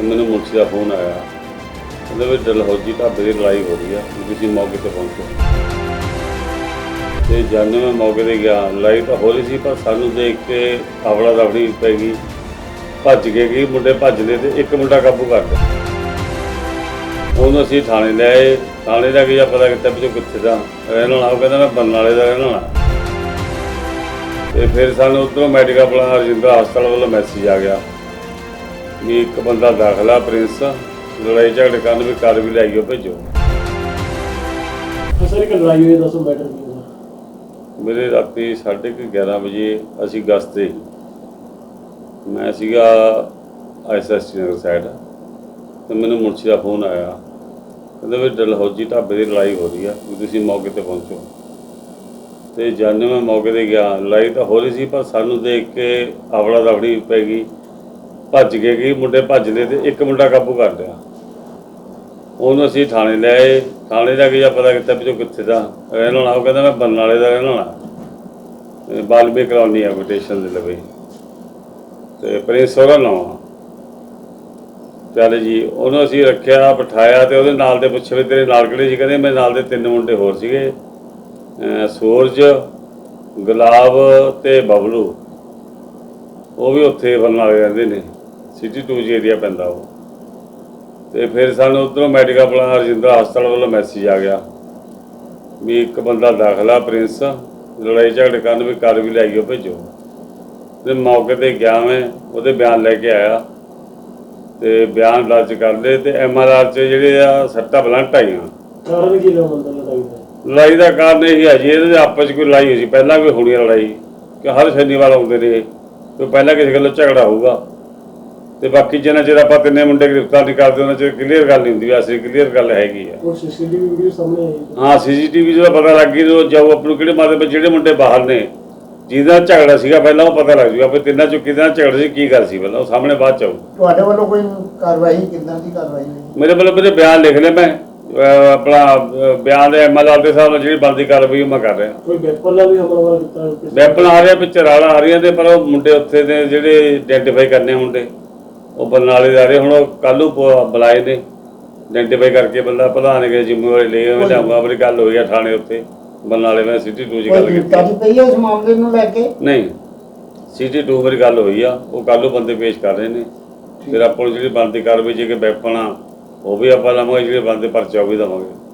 ਤੇ ਮੈਨੂੰ ਮੁਨਸ਼ੀ ਦਾ ਫੋਨ ਆਇਆ। ਉਹਦੇ ਵਿੱਚ ਡਲਹੌਜੀ ਢਾਬੇ ਦੀ ਲੜਾਈ ਹੋ ਰਹੀ ਆ, ਵੀ ਤੁਸੀਂ ਮੌਕੇ ਤੇ ਪਹੁੰਚੋ। ਤੇ ਜਦ ਮੈਂ ਮੌਕੇ ਤੇ ਗਿਆ ਲੜਾਈ ਤਾਂ ਹੋ ਰਹੀ ਸੀ, ਪਰ ਸਾਨੂੰ ਦੇਖ ਕੇ ਆਵਲਾ ਰਵੜੀ ਪੈ ਗਈ। ਭੱਜ ਕੇ ਗਈ, ਮੁੰਡੇ ਭੱਜਦੇ ਲਏ ਤੇ ਇੱਕ ਮੁੰਡਾ ਕਾਬੂ ਕਰ ਲਿਆ। ਉਹਨੂੰ ਅਸੀਂ ਥਾਣੇ ਲੈ ਆਏ। ਥਾਣੇ ਜਾ ਕੇ ਜਾਂ ਪਤਾ ਕੀਤਾ ਵੀ ਉਹ ਕਿੱਥੇ ਦਾ ਰਹਿਣ ਵਾਲਾ, ਉਹ ਕਹਿੰਦਾ ਮੈਂ ਬਰਨਾਲੇ ਦਾ ਰਹਿਣ ਵਾਲਾ। ਤੇ ਫਿਰ ਸਾਨੂੰ ਉੱਧਰੋਂ ਮੈਡੀਕਲ ਪਲਾਨ ਰਜਿੰਦਰਾ ਹਸਪਤਾਲ ਵੱਲੋਂ ਮੈਸੇਜ ਆ ਗਿਆ। ਵੀ ਇੱਕ ਬੰਦਾ ਦਾਖਲਾ ਪ੍ਰਿੰਸ ਲੜਾਈ ਝਗੜੇ ਕਰਨ ਵੀ ਕਰ ਵੀ ਲਿਆਈਓ ਭੇਜੋ। ਸਰ ਇੱਕ ਲੜਾਈ ਹੋਈ ਦੱਸੋ ਮੈਟਰ ਕੀ ਹੋਇਆ ਮੇਰੇ ਰਾਤੀ 11:30 ਵਜੇ ਅਸੀਂ ਗਸਤ ਤੇ ਸੀ। ਮੈਂ ਸੀਗਾ ਐਸਐਸਟੀ ਨਗਰ ਸਾਈਡ। ਤੇ ਮੈਨੂੰ ਮੁਨਸ਼ੀ ਦਾ ਫੋਨ ਆਇਆ। ਕਹਿੰਦੇ ਵੀ ਡਲਹੌਜੀ ਢਾਬੇ ਦੀ ਲੜਾਈ ਹੋ ਰਹੀ ਆ ਵੀ ਤੁਸੀਂ ਮੌਕੇ ਤੇ ਪਹੁੰਚੋ। ਤੇ ਜਦ ਮੈਂ ਮੌਕੇ ਤੇ ਗਿਆ ਲੜਾਈ ਤਾਂ ਹੋ ਰਹੀ ਸੀ ਪਰ ਸਾਨੂੰ ਦੇਖ ਕੇ ਆਵਲਾ ਰਵੜੀ ਪੈ ਗਈ। ਭੱਜ ਕੇ ਗਈ, ਮੁੰਡੇ ਭੱਜਦੇ ਲਏ ਤੇ ਇੱਕ ਮੁੰਡਾ ਕਾਬੂ ਕਰ ਲਿਆ। ਉਹਨੂੰ ਅਸੀਂ ਥਾਣੇ ਲੈ ਆਏ, ਥਾਣੇ ਜਾ ਕੇ ਜਾਂ ਪਤਾ ਕੀਤਾ ਵੀ ਜੋ ਕਿੱਥੇ ਦਾ, ਰਹਿਣ ਵਾਲਾ, ਉਹ ਕਹਿੰਦਾ ਮੈਂ ਬਰਨਾਲੇ ਦਾ ਰਹਿਣ ਵਾਲਾ। ਤੇ ਕਲੋਨੀ ਆ ਸਟੇਸ਼ਨ ਦੇ ਲਵੇ। ਤੇ ਪ੍ਰਿੰਸ ਉਹਦਾ ਨਾਮ ਚੱਲ ਜੀ, ਉਹਨੂੰ ਅਸੀਂ ਰੱਖਿਆ, ਬਿਠਾਇਆ ਤੇ ਉਹਦੇ ਨਾਲ ਦੇ ਪੁੱਛੇ ਵੀ ਤੇਰੇ ਨਾਲ ਕਿਹੜੇ ਜੀ ਕਹਿੰਦੇ ਮੇਰੇ ਨਾਲ ਦੇ ਤਿੰਨ ਮੁੰਡੇ ਹੋਰ ਸੀਗੇ। ਸੂਰਜ, ਗੁਲਾਬ ਤੇ ਬਬਲੂ। ਉਹ ਵੀ ਉੱਥੇ ਬਰਨਾਲੇ ਰਹਿੰਦੇ ਨੇ। ਸਿਟੀ 2 ਜੀ ਏਰੀਆ ਪੈਂਦਾ ਉਹ। ਤੇ ਫਿਰ ਸਾਨੂੰ ਉੱਧਰੋਂ ਮੈਡੀਕਲ ਪਲਾਨ ਰਜਿੰਦਰਾ ਹਸਪਤਾਲ ਵੱਲੋਂ ਮੈਸੇਜ ਆ ਗਿਆ ਵੀ ਇੱਕ ਬੰਦਾ ਦਾਖਲਾ ਪ੍ਰਿੰਸ ਲੜਾਈ ਝਗੜੇ ਕਰਨ ਵੀ ਕਰ ਵੀ ਲਿਆਈਓ ਭੇਜੋ। ਤੇ ਮੌਕੇ ਤੇ ਗਿਆ ਮੈਂ ਉਹਦੇ ਬਿਆਨ ਲੈ ਕੇ ਆਇਆ। ਤੇ ਬਿਆਨ ਦਰਜ ਕਰ ਲਏ ਤੇ ਐਮਆਰਆਰ ਚ ਜਿਹੜੇ ਆ ਸੱਟਾਂ ਬਲੰਟ ਆਈਆਂ। ਕਾਰਨ ਕੀ ਲੜਾਈ ਦਾ? ਲੜਾਈ ਦਾ ਕਾਰਨ ਇਹ ਹੈ ਜੀ ਇਹਦੇ ਆਪਸ 'ਚ ਕੋਈ ਲੜਾਈ ਹੋਈ ਸੀ। ਪਹਿਲਾਂ ਵੀ ਹੋਣੀ ਲੜਾਈ ਕਿ ਹਰ ਸ਼ਨੀਵਾਰ ਆਉਂਦੇ ਨੇ ਕੋਈ ਪਹਿਲਾਂ ਕਿਸੇ ਗੱਲੋਂ ਝਗੜਾ ਹੋਊਗਾ। ਤੇ ਬਾਕੀ ਜਿੰਨਾ ਚਿਰ ਆਪਾਂ ਤਿੰਨੇ ਮੁੰਡੇ ਗ੍ਰਿਫਤਾਰ ਨਹੀਂ ਕਰਦੇ ਉਹਨਾਂ ਚਿਰ ਕਲੀਅਰ ਗੱਲ ਨਹੀਂ ਹੁੰਦੀ ਵੈਸੇ ਕਲੀਅਰ ਗੱਲ ਹੈਗੀ ਆ। ਉਹ ਸੀਸੀਟੀਵੀ ਵੀਡੀਓ ਸਾਹਮਣੇ ਆਈ। ਹੈ। ਸੀਸੀਟੀਵੀ ਜਦੋਂ ਪਤਾ ਲੱਗ ਗਈ ਜਦੋਂ ਜਾਓ ਆਪ ਨੂੰ ਕਿਹੜੇ ਵਿੱਚ ਜਿਹੜੇ ਮੁੰਡੇ ਬਾਹਰ ਨੇ ਜਿਹਦਾ ਝਗੜਾ ਸੀਗਾ ਪਹਿਲਾਂ ਉਹ ਪਤਾ ਲੱਗ ਜੂਗਾ ਵੀ ਤਿੰਨਾਂ ਚੋਂ ਕਿਹਦਾ ਝਗੜਾ ਸੀ ਕੀ ਗੱਲ ਸੀ ਪਹਿਲਾਂ ਉਹ ਸਾਹਮਣੇ ਬਾਅਦ ਚ ਆਊ। ਤੁਹਾਡੇ ਵੱਲੋਂ ਕੋਈ ਕਾਰਵਾਈ ਕਿੱਦਾਂ ਦੀ ਕਾਰਵਾਈ ਹੋਈ? ਮੇਰੇ ਵੱਲੋਂ ਮੇਰੇ ਬਿਆਨ ਲਿਖ ਲਏ ਮੈਂ ਆਪਣਾ ਬਿਆਨ ਦੇ ਐਮਐਲਆਰ ਦੇ ਹਿਸਾਬ ਨਾਲ ਜਿਹੜੀ ਬਣਦੀ ਕਾਰਵਾਈ ਉਹ ਮੈਂ ਕਰ ਰਿਹਾ। ਕੋਈ ਵੈਪਨ ਨਾਲ ਵੀ ਹਮਲਾ ਕੀਤਾ ਹੈ ਕਿਸੇ- ਵੈਪਨ ਆ ਰਿਹਾ ਪਿੱਛੇ ਰਾਲਾ ਆ ਰਹੀਆਂ ਤੇ ਪਰ ਉਹ ਮੁੰਡੇ ਉੱਥੇ ਦੇ ਜਿਹੜੇ ਆਇਡੈਂਟੀਫਾਈ ਕਰਨੇ ਮੁੰਡੇ। ਉਹ ਬਰਨਾਲੇ ਜਾ ਰਹੇ ਹੁਣ ਉਹ ਕੱਲੂ ਬੁਲਾਏ ਨੇ। ਆਇਡੈਂਟੀਫਾਈ ਕਰਕੇ ਬੰਦਾ ਪ੍ਰਧਾਨ ਕੇ ਜ਼ਿੰਮੇਵਾਰੀ ਲੈ ਉਹ ਲਿਆਉਂਗਾ ਆਪਣੀ ਗੱਲ ਹੋਈ ਆ ਥਾਣੇ ਉੱਤੇ ਬਰਨਾਲੇ ਮੈਂ ਸਿਟੀ 2 ਚ ਗੱਲ ਕੋਈ ਕੀਤੀ ਗ੍ਰਿਫਤਾਰੀ ਪਈ ਹੈ ਇਸ ਮਾਮਲੇ ਨੂੰ ਲੈ ਕੇ? ਨਹੀਂ ਸਿਟੀ 2 ਮੇਰੀ ਗੱਲ ਹੋਈ ਆ ਉਹ ਕੱਲੂ ਬੰਦੇ ਪੇਸ਼ ਕਰ ਰਹੇ ਨੇ। ਫਿਰ ਆਪਾਂ ਨੂੰ ਜਿਹੜੀ ਬਣਦੀ ਕਾਰਵਾਈ ਜੇ ਕਿ ਵੈਪਨ ਆ ਉਹ ਵੀ ਆਪਾਂ ਲਵਾਂਗੇ ਜਿਹੜੇ ਬਣਦੇ ਪਰਚਾ ਉਹ ਵੀ ਦੇਵਾਂਗੇ।